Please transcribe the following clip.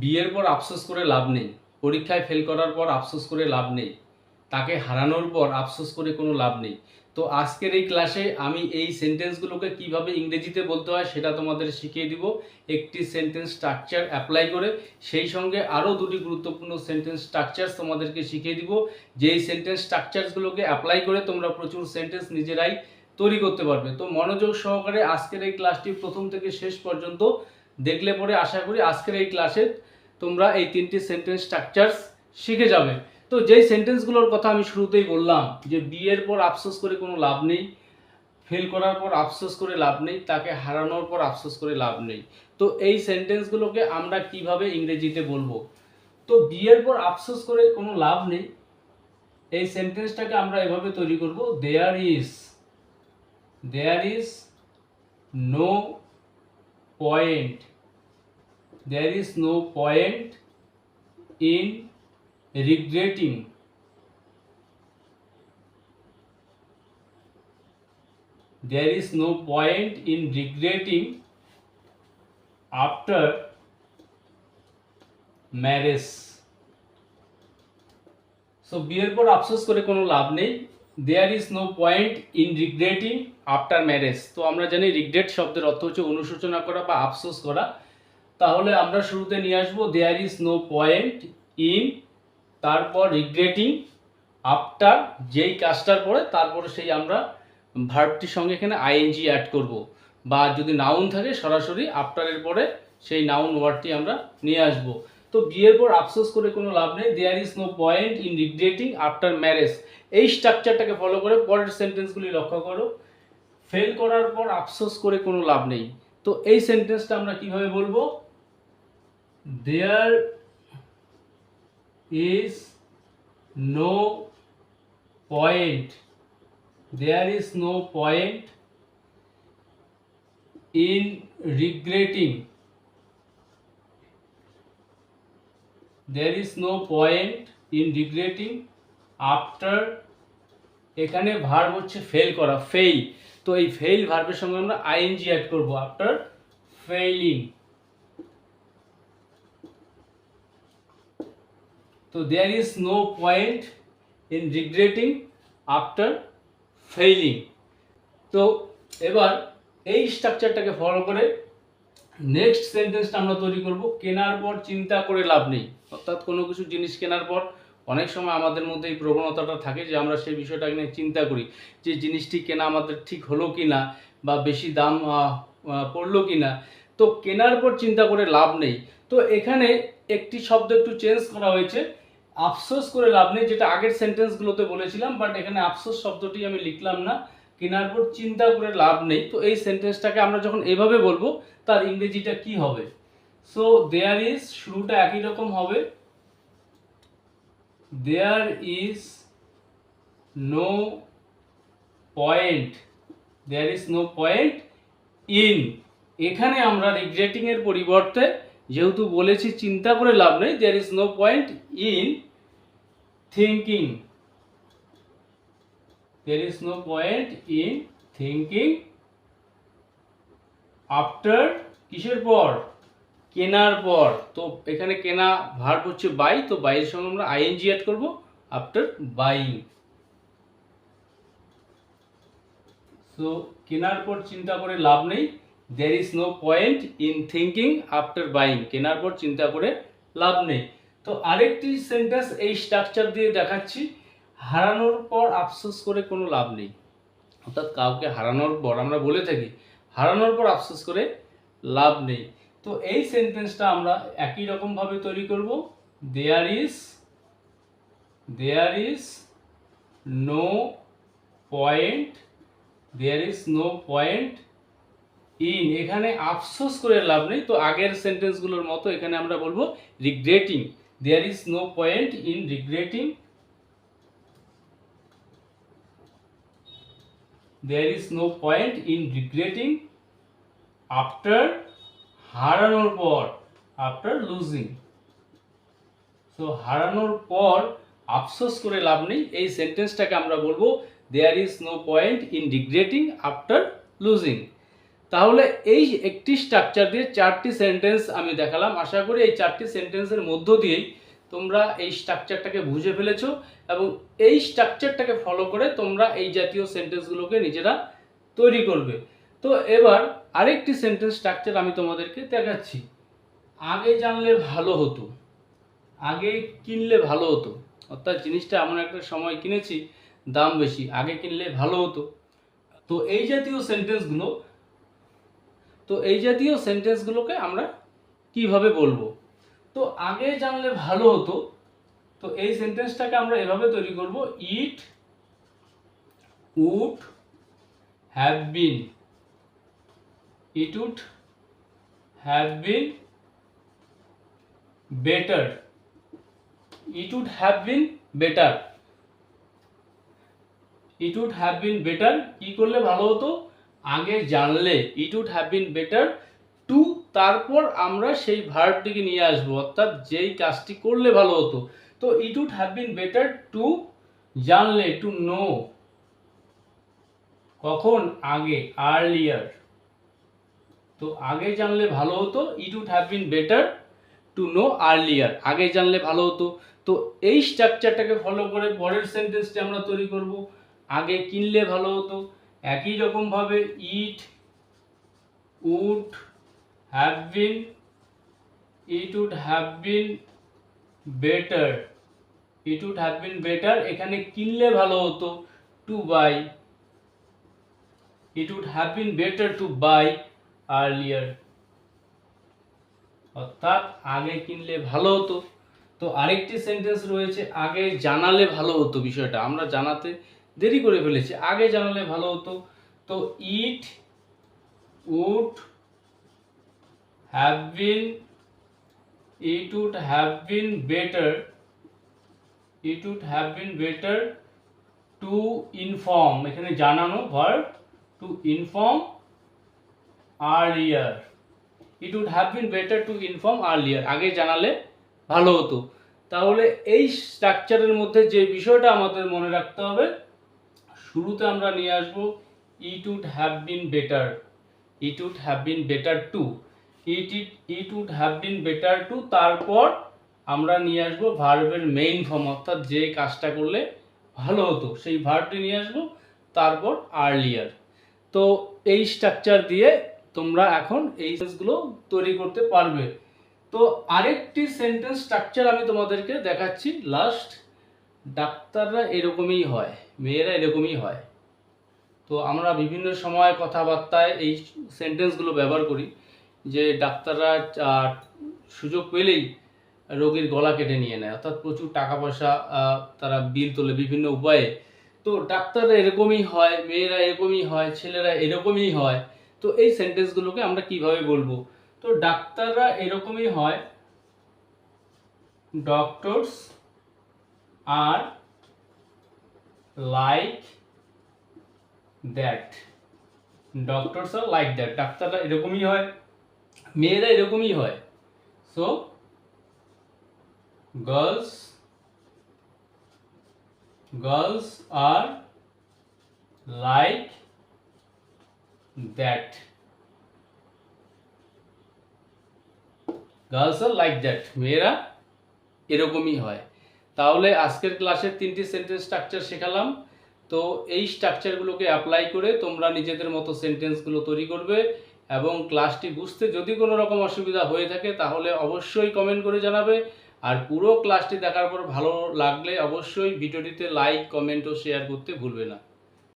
বিয়ের পর আফসোস করে লাভ নেই, পরীক্ষায় ফেল করার পর আফসোস করে লাভ নেই, তাকে হারানোর পর আফসোস করে কোনো লাভ নেই। তো আজকের এই ক্লাসে আমি এই সেন্টেন্সগুলোকে কীভাবে ইংরেজিতে বলতে হয় সেটা তোমাদের শিখিয়ে দিব। একটি সেন্টেন্স স্ট্রাকচার অ্যাপ্লাই করে, সেই সঙ্গে আরও দুটি গুরুত্বপূর্ণ সেন্টেন্স স্ট্রাকচার্স তোমাদেরকে শিখিয়ে দিব। যেই সেন্টেন্স স্ট্রাকচারসগুলোকে অ্যাপ্লাই করে তোমরা প্রচুর সেন্টেন্স নিজেরাই তৈরি করতে পারবে। তো মনোযোগ সহকারে আজকের এই ক্লাসটি প্রথম থেকে শেষ পর্যন্ত দেখলে পরে আশা করি আজকের এই ক্লাসে তোমরা এই তিনটি সেন্টেন্স স্ট্রাকচারস শিখে যাবে। তো যেই সেন্টেন্সগুলোর কথা আমি শুরুতেই বললাম, যে বিয়ের পর আফসোস করে কোনো লাভ নেই ফেল করার পর আফসোস করে লাভ নেই, তাকে হারানোর পর আফসোস করে লাভ নেই। তো এই সেন্টেন্সগুলোকে আমরা কীভাবে ইংরেজিতে বলব? তো বিয়ের পর আফসোস করে কোনো লাভ নেই, এই সেন্টেন্সটাকে আমরা এভাবে তৈরি করব there is there is no point there is no point in regretting. There is no point in regretting after marriage. So বিয়ের পর আফসোস করে কোনো লাভ নেই। There is no point in regretting after marriage তো আমরা জানি রিগ্রেট শব্দের অর্থ হচ্ছে অনুশোচনা করা বা আফসোস করা। তাহলে আমরা শুরুতে নিয়ে আসব there is no point in তারপর রিগ্রেটিং আফটার যেই কাজটার পরে, তারপরে সেই আমরা ভার্বটির সঙ্গে এখানে আইএনজি অ্যাড করব। বা যদি নাউন থাকে, সরাসরি আফটারের পরে সেই নাউন ওয়ার্ডটি আমরা নিয়ে আসব। তো বিয়ের পর আফসোস করে কোনো লাভ নেই there is no point in regretting after marriage এই স্ট্রাকচারটাকে ফলো করে পরের সেন্টেন্সগুলি লক্ষ্য করো। ফেল করার পর আফসোস করে কোনো লাভ নেই। তো এই সেন্টেন্সটা আমরা কীভাবে বলব? There is no point there is no point in regretting there is no point in regretting after এখানে ভার্ব হচ্ছে ফেল করা ফেইল তো এই ফেইল ভার্বের সঙ্গে আমরা আইএনজি অ্যাড করব আফটার ফেইলিং তো there is no point in regretting after failing তো এবার এই স্ট্রাকচারটাকে ফলো করে নেক্সট সেন্টেন্সটা আমরা তৈরি করব, কেনার পর চিন্তা করে লাভ নেই। অর্থাৎ কোনো কিছু জিনিস কেনার পর অনেক সময় আমাদের মধ্যে এই প্রবণতাটা থাকে যে আমরা সেই বিষয়টাকে নিয়ে চিন্তা করি যে জিনিসটি কেনা আমাদের ঠিক হলো কি না বা বেশি দাম পড়ল কি না তো কেনার পর চিন্তা করে লাভ নেই। তো এখানে একটি শব্দ একটু চেঞ্জ করা হয়েছে। আফসোস করে লাভ নেই, যেটা আগের সেন্টেন্সগুলোতে বলেছিলাম বাট এখানে আফসোস শব্দটি আমি লিখলাম না। কেনার পর চিন্তা করে লাভ নেই। তো এই সেন্টেন্সটাকে আমরা যখন এভাবে বলব, তার ইংরেজিটা কি হবে? সো দেয়ার ইজ শুরুটা একই রকম হবে। There is no point there is no point in এখানে আমরা রিগ্রেটিং এর পরিবর্তে, যেহেতু বলেছি চিন্তা করে লাভ নেই there is no point in thinking there is no point in thinking after কিসের পর? কেনার পর। তো এখানে কেনা ভার্ব হচ্ছে বাই তো বাইয়ের সঙ্গে আমরা আইএনজি অ্যাড করব আফটার বাইং সো কেনার পর চিন্তা করে লাভ নেই। There is no point in thinking after buying কেনার পর চিন্তা করে লাভ নেই। তো আরেকটি সেন্টেন্স এই স্ট্রাকচার দিয়ে দেখাচ্ছি। হারানোর পর আফসোস করে কোনো লাভ নেই। অর্থাৎ কাউকে হারানোর পর, আমরা বলে থাকি, হারানোর পর আফসোস করে লাভ নেই। তো এই সেন্টেন্সটা আমরা একই রকমভাবে তৈরি করব। There is there is no point there is no point in এখানে আফসোস করে লাভ নেই। তো আগের সেন্টেন্সগুলোর মতো এখানে আমরা বলব regretting there is no point in regretting there is no point in regretting after হারানোর পর, after losing. So, হারানোর পর আফসোস করে লাভ নেই। এই সেন্টেন্সটাকে আমরা বলব there is no point in regretting after losing তাহলে এই একটি স্ট্রাকচার দিয়ে চারটি সেন্টেন্স আমি দেখালাম। আশা করি এই চারটি সেন্টেন্সের মধ্য দিয়েই তোমরা এই স্ট্রাকচারটাকে বুঝে ফেলেছো এবং এই স্ট্রাকচারটাকে ফলো করে তোমরা এই জাতীয় সেন্টেন্সগুলোকে নিজেরা তৈরি করবে। তো এবার আরেকটি সেন্টেন্স স্ট্রাকচার আমি তোমাদেরকে দেখাচ্ছি। আগে জানলে ভালো হতো, আগে কিনলে ভালো হতো। অর্থাৎ জিনিসটা এমন একটা সময় কিনেছি, দাম বেশি, আগে কিনলে ভালো হতো। তো এই জাতীয় সেন্টেন্সগুলো তো এই জাতীয় সেন্টেন্সগুলোকে আমরা কীভাবে বলব? তো আগে জানলে ভালো হতো। তো এই সেন্টেন্সটাকে আমরা এভাবে তৈরি করব it would have been it would have been better it would have been better it would have been better কি করলে ভালো হতো? আগে জানলে it would have been better to তারপর আমরা সেই ভার্বটিকে নিয়ে আসব, অর্থাৎ যেই কাজটি করলে ভালো হতো। তো it would have been better to জানলে টু নো কখন? আগে আর্লিয়ার তো আগে জানলে ভালো হতো it would have been better to know earlier আগে জানলে ভালো হতো। তো এই স্ট্রাকচারটাকে ফলো করে পরের সেন্টেন্সটি আমরা তৈরি করব। আগে কিনলে ভালো হতো। একই রকমভাবে it would have been it would have been better it would have been better এখানে কিনলে ভালো হতো to buy it would have been better to buy earlier অর্থাৎ আগে কিনলে ভালো হতো। তো আরেকটি সেন্টেন্স রয়েছে, আগে জানালে ভালো হতো বিষয়টা। আমরা জানাতে দেরি করে ফেলেছি। আগে জানালে ভালো হতো। তো it would have been it would have been better it would have been better to inform এখানে জানানো verb to inform earlier it would have been better to inform earlier আগে জানালে ভালো হতো। তাহলে এই স্ট্রাকচারের মধ্যে যে বিষয়টা আমাদের মনে রাখতে হবে শুরুতে আমরা নিয়ে আসব it would have been better it would have been better to it it it would have been better to তারপর আমরা নিয়ে আসব ভার্বের মেইন ফর্ম অর্থাৎ যে কাজটা করলে ভালো হতো, সেই ভার্বটি নিয়ে আসব, তারপর আর্লিয়ার তো এই স্ট্রাকচার দিয়ে তোমরা এখন এই সেন্সগুলো তৈরি করতে পারবে। তো আরেকটি সেন্টেন্স স্ট্রাকচার আমি তোমাদেরকে দেখাচ্ছি লাস্ট ডাক্তাররা এরকমই হয়, মেয়েরা এরকমই হয়। তো আমরা বিভিন্ন সময় কথাবার্তায় এই সেন্টেন্সগুলো ব্যবহার করি যে ডাক্তাররা সুযোগ পেলেই রোগীর গলা কেটে নিয়ে নেয়। অর্থাৎ প্রচুর টাকা পয়সা তারা বিল তোলে বিভিন্ন উপায়ে। তো ডাক্তাররা এরকমই হয়, মেয়েরা এরকমই হয়, ছেলেরা এরকমই হয়। তো এই সেন্টেন্সগুলোকে আমরা কীভাবে বলব? তো ডাক্তাররা এরকমই হয় doctors are like that. Doctors are like that ডাক্তাররা এরকমই হয়, মেয়েরা এরকমই হয়। So girls girls are like that girls are like that মেয়েরা এরকমই হয়। তাহলে আজকের ক্লাসের তিনটি সেন্টেন্স স্ট্রাকচার শেখালাম। তো এই স্ট্রাকচারগুলোকে অ্যাপ্লাই করে তোমরা নিজেদের মতো সেন্টেন্সগুলো তৈরি করবে এবং ক্লাসটি বুঝতে যদি কোনো রকম অসুবিধা হয়ে থাকে তাহলে অবশ্যই কমেন্ট করে জানাবে। আর পুরো ক্লাসটি দেখার পর ভালো লাগলে অবশ্যই ভিডিওটিতে লাইক কমেন্ট ও শেয়ার করতে ভুলবে না।